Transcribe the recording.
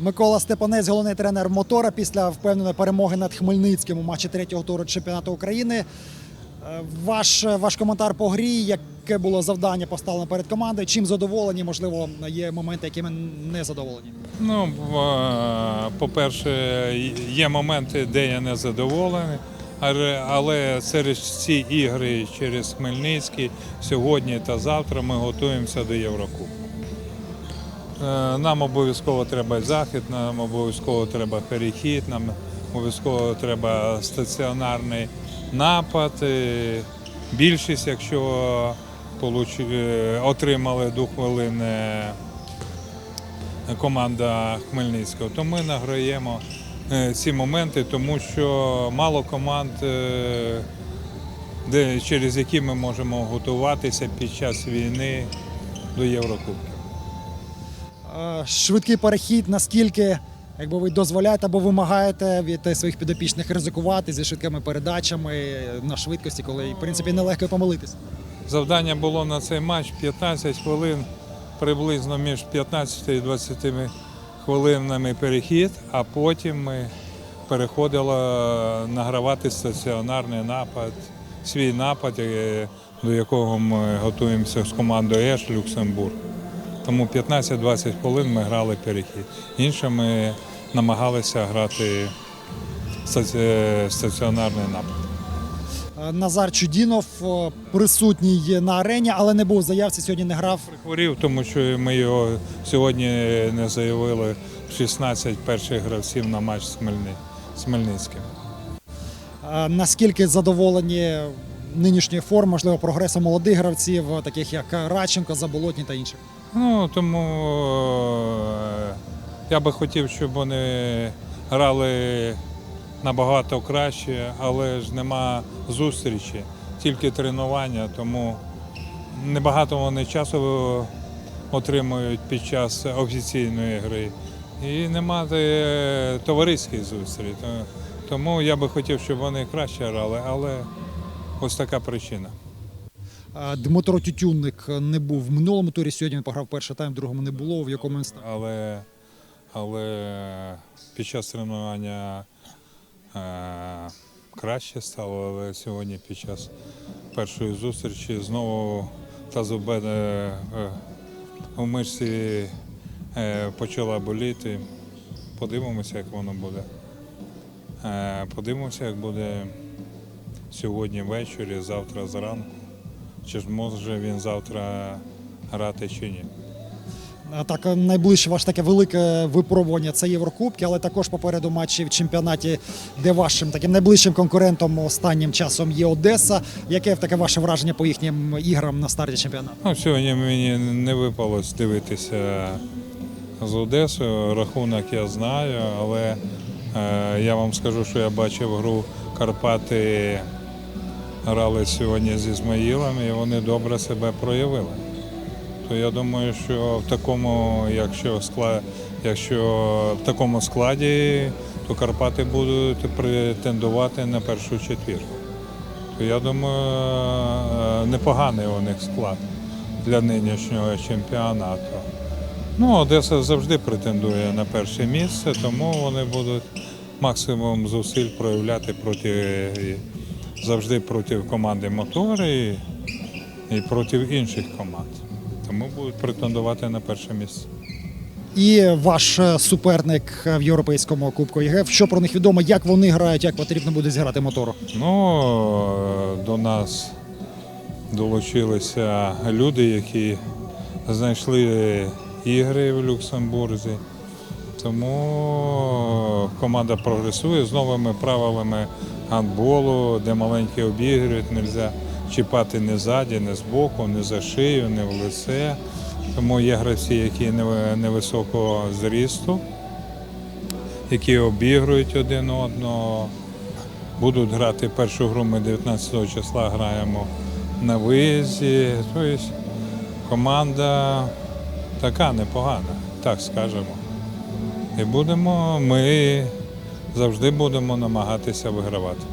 Микола Степанець, головний тренер мотора після впевненої перемоги над Хмельницьким у матчі третього туру чемпіонату України. Е, Ваш, ваш коментар по грі, яке було завдання поставлено перед командою? Чим задоволені? Можливо, є моменти, якими не задоволені. Ну, по-перше, є моменти, де я не задоволений, але через ці ігри через Хмельницький сьогодні та завтра ми готуємося до Єврокубку. Е, Нам обов'язково треба захід, нам обов'язково треба перехід, нам обов'язково треба стаціонарний напад. Більшість, якщо е, отримали до хвилини команда Хмельницького, то ми награємо е, ці моменти, тому що мало команд, через які ми можемо готуватися під час війни до Єврокубків. Е, Швидкий перехід, наскільки якби ви дозволяєте або вимагаєте від е, своїх підопічних ризикувати зі швидкими передачами е, на швидкості, коли в принципі нелегко помилитися. Завдання було на цей матч 15 хвилин, приблизно між 15 і 20 хвилинами перехід, а потім ми переходили награвати стаціонарний напад, свій напад, до якого ми готуємося з командою Еш Люксембург. Тому 15-20 хвилин ми грали перехід. Інше ми намагалися грати е, стаціонарний напад. Е, Назар Чудінов е, присутній на арені, але не був в заявці. Сьогодні не грав. Хворів, тому що ми його сьогодні не заявили 16 перших гравців на матч з, Хмельницьким. Наскільки задоволені нинішньою формою, можливо, прогресом молодих гравців, таких як Радченко, Заболотні та інших. Ну тому е, я би хотів, щоб вони грали набагато краще, але ж нема зустрічі, тільки тренування, тому небагато вони часу отримують під час офіційної гри. І нема е, товариської зустрічі. Тому я би хотів, щоб вони краще грали, але ось така причина. Е, Дмитро Тютюнник не був в минулому турі. Сьогодні він пограв перший тайм, в другому не було. В якому він став. але, але під час тренування е, краще стало, але сьогодні під час першої зустрічі знову тазобед е, е, у мишці е, почала боліти. Подивимося, як воно буде. Е, подивимося, як буде сьогодні ввечері, завтра зранку. Чи ж може він завтра грати чи ні. Так, е, найближче ваше таке велике випробування це Єврокубки, але також попереду матчі в чемпіонаті, де вашим таким найближчим конкурентом останнім часом є Одеса. Яке таке ваше враження по їхнім іграм на старті чемпіонату? Ну, сьогодні мені не випало дивитися з Одесою. Рахунок я знаю, але е, я вам скажу, що я бачив гру Карпати грали сьогодні з Ізмаїлом і вони добре себе проявили. То я думаю, що в такому, якщо склад, якщо в такому складі, то Карпати будуть претендувати на першу четвірку. То я думаю, е, непоганий у них склад для нинішнього чемпіонату. Ну, Одеса завжди претендує на перше місце, тому вони будуть максимум зусиль проявляти проти завжди проти команди мотори і, і проти інших команд. Тому будуть претендувати на перше місце. І ваш е, суперник в європейському кубку ЄГФ. Що про них відомо? Як вони грають, як потрібно буде зіграти мотору? Ну, е, до нас долучилися люди, які знайшли ігри в Люксембурзі. Тому команда прогресує з новими правилами гандболу, де маленькі обігрують, не можна чіпати не ззаді, не збоку, не за шию, не в лице. Тому є гравці, які неви- невисокого зрісту, які обігрують один одного. Будуть грати першу гру, ми 19 числа граємо на виїзді. Тобто команда така непогана, так скажемо. І будемо, ми завжди будемо намагатися вигравати.